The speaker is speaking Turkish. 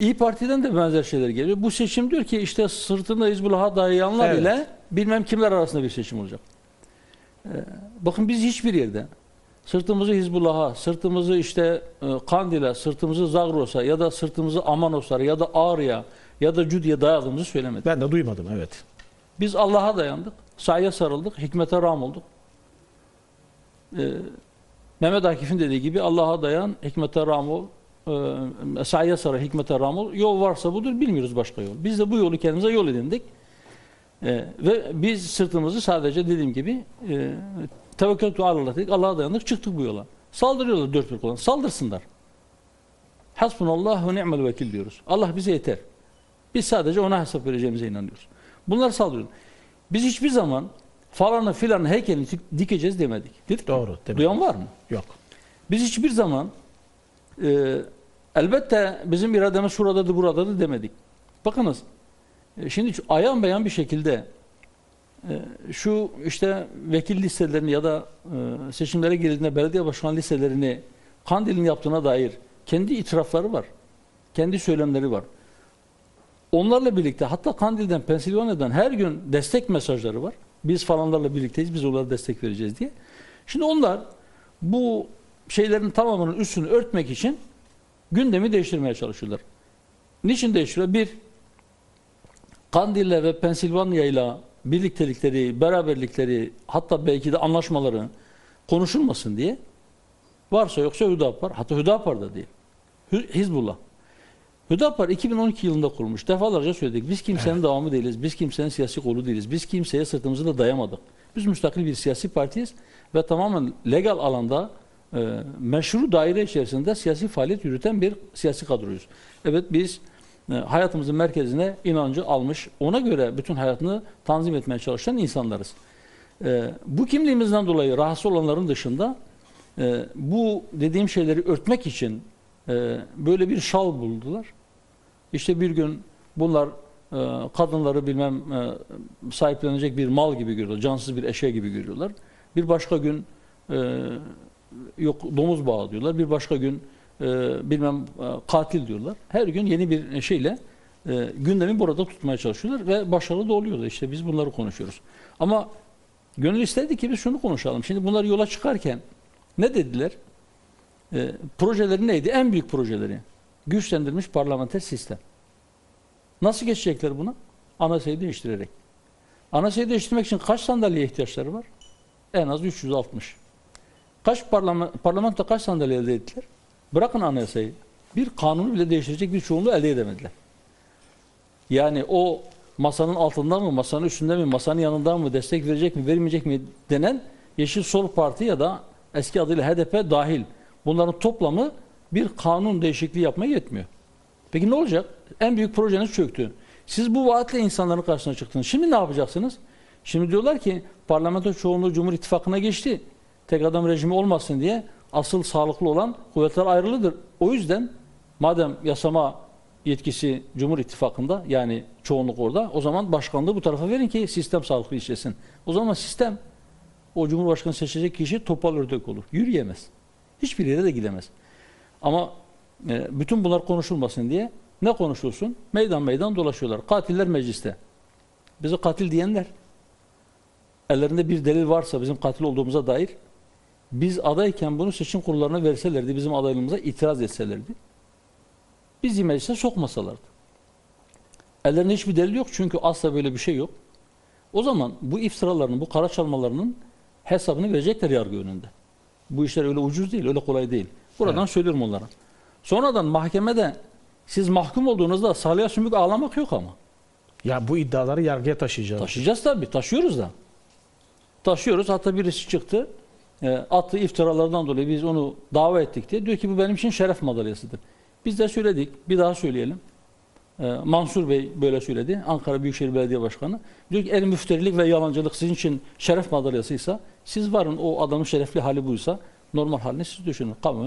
İyi Parti'den de benzer şeyler geliyor. Bu seçim diyor ki işte sırtında Hizbullah'a dayayanlar Evet. ile bilmem kimler arasında bir seçim olacak. Ee, bakın biz hiçbir yerde sırtımızı Hizbullah'a, sırtımızı işte e, Kandil'e, sırtımızı Zagros'a ya da sırtımızı Amanos'a ya da Ağrı'ya ya da Cüdi'ye dayadığımızı söylemedik. Ben de duymadım evet. Biz Allah'a dayandık, sahaya sarıldık, hikmete ram olduk. Ee, Mehmet Akif'in dediği gibi Allah'a dayan, hikmete ram ol, e, sahaya sarıl, hikmete ram ol. Yol varsa budur, bilmiyoruz başka yol. Biz de bu yolu kendimize yol edindik. Ee, ve biz sırtımızı sadece dediğim gibi e, tevekkül Allah dedik, Allah'a dayandık, çıktık bu yola. Saldırıyorlar dört bir kolon, saldırsınlar. Hasbunallah ve ni'mel vekil diyoruz. Allah bize yeter. Biz sadece ona hesap vereceğimize inanıyoruz. Bunlar saldırıyor. Biz hiçbir zaman falanı filanı heykelini dik- dikeceğiz demedik. Dedik? Doğru. Duyan var mı? Yok. Biz hiçbir zaman e, elbette bizim irademiz şuradadır buradadır demedik. Bakınız e, şimdi ayan beyan bir şekilde e, şu işte vekil listelerini ya da e, seçimlere girildiğinde belediye başkan listelerini Kandil'in yaptığına dair kendi itirafları var. Kendi söylemleri var. Onlarla birlikte hatta Kandil'den, Pensilvanya'dan her gün destek mesajları var. Biz falanlarla birlikteyiz, biz onlara destek vereceğiz diye. Şimdi onlar bu şeylerin tamamının üstünü örtmek için gündemi değiştirmeye çalışıyorlar. Niçin değiştiriyor? Bir, Kandil'le ve Pensilvanya'yla birliktelikleri, beraberlikleri, hatta belki de anlaşmaları konuşulmasın diye varsa yoksa Hüdapar, hatta Hüdapar da değil. Hizbullah. Hüdapar 2012 yılında kurulmuş. Defalarca söyledik. Biz kimsenin devamı değiliz. Biz kimsenin siyasi kolu değiliz. Biz kimseye sırtımızı da dayamadık. Biz müstakil bir siyasi partiyiz ve tamamen legal alanda e, meşru daire içerisinde siyasi faaliyet yürüten bir siyasi kadroyuz. Evet biz e, hayatımızın merkezine inancı almış, ona göre bütün hayatını tanzim etmeye çalışan insanlarız. E, bu kimliğimizden dolayı rahatsız olanların dışında e, bu dediğim şeyleri örtmek için e, böyle bir şal buldular. İşte bir gün bunlar e, kadınları bilmem e, sahiplenecek bir mal gibi görüyorlar, cansız bir eşya gibi görüyorlar. Bir başka gün e, yok domuz bağı diyorlar, bir başka gün e, bilmem e, katil diyorlar. Her gün yeni bir şeyle e, gündemi burada tutmaya çalışıyorlar ve başarılı da oluyorlar. İşte biz bunları konuşuyoruz. Ama gönül istedi ki biz şunu konuşalım. Şimdi bunlar yola çıkarken ne dediler? E, projeleri neydi? En büyük projeleri. Güçlendirilmiş parlamenter sistem. Nasıl geçecekler buna? Anayasayı değiştirerek. Anayasayı değiştirmek için kaç sandalyeye ihtiyaçları var? En az 360. Kaç parlament, parlamento kaç sandalye elde ettiler? Bırakın anayasayı. Bir kanunu bile değiştirecek bir çoğunluğu elde edemediler. Yani o masanın altında mı, masanın üstünde mi, masanın yanında mı, destek verecek mi, vermeyecek mi denen Yeşil Sol Parti ya da eski adıyla HDP dahil bunların toplamı bir kanun değişikliği yapmaya yetmiyor. Peki ne olacak? En büyük projeniz çöktü. Siz bu vaatle insanların karşısına çıktınız. Şimdi ne yapacaksınız? Şimdi diyorlar ki parlamento çoğunluğu Cumhur İttifakı'na geçti. Tek adam rejimi olmasın diye asıl sağlıklı olan kuvvetler ayrılıdır. O yüzden madem yasama yetkisi Cumhur İttifakı'nda yani çoğunluk orada o zaman başkanlığı bu tarafa verin ki sistem sağlıklı işlesin. O zaman sistem o Cumhurbaşkanı seçecek kişi topal ördek olur. Yürüyemez. Hiçbir yere de gidemez. Ama e, bütün bunlar konuşulmasın diye ne konuşulsun? Meydan meydan dolaşıyorlar. Katiller mecliste. Bize katil diyenler. Ellerinde bir delil varsa bizim katil olduğumuza dair biz adayken bunu seçim kurullarına verselerdi, bizim adaylığımıza itiraz etselerdi. Bizi meclise sokmasalardı. Ellerinde hiçbir delil yok çünkü asla böyle bir şey yok. O zaman bu iftiraların, bu kara çalmalarının hesabını verecekler yargı önünde. Bu işler öyle ucuz değil, öyle kolay değil. Buradan Evet. söylüyorum onlara. Sonradan mahkemede siz mahkum olduğunuzda salya sümük ağlamak yok ama. Ya bu iddiaları yargıya taşıyacağız. Taşıyacağız tabii, taşıyoruz da. Taşıyoruz. Hatta birisi çıktı. E, attığı iftiralardan dolayı biz onu dava ettik diye. Diyor ki bu benim için şeref madalyasıdır. Biz de söyledik. Bir daha söyleyelim. E, Mansur Bey böyle söyledi. Ankara Büyükşehir Belediye Başkanı. Diyor ki el müfterilik ve yalancılık sizin için şeref madalyasıysa siz varın o adamın şerefli hali buysa normal halini siz düşünün. Kamuoyu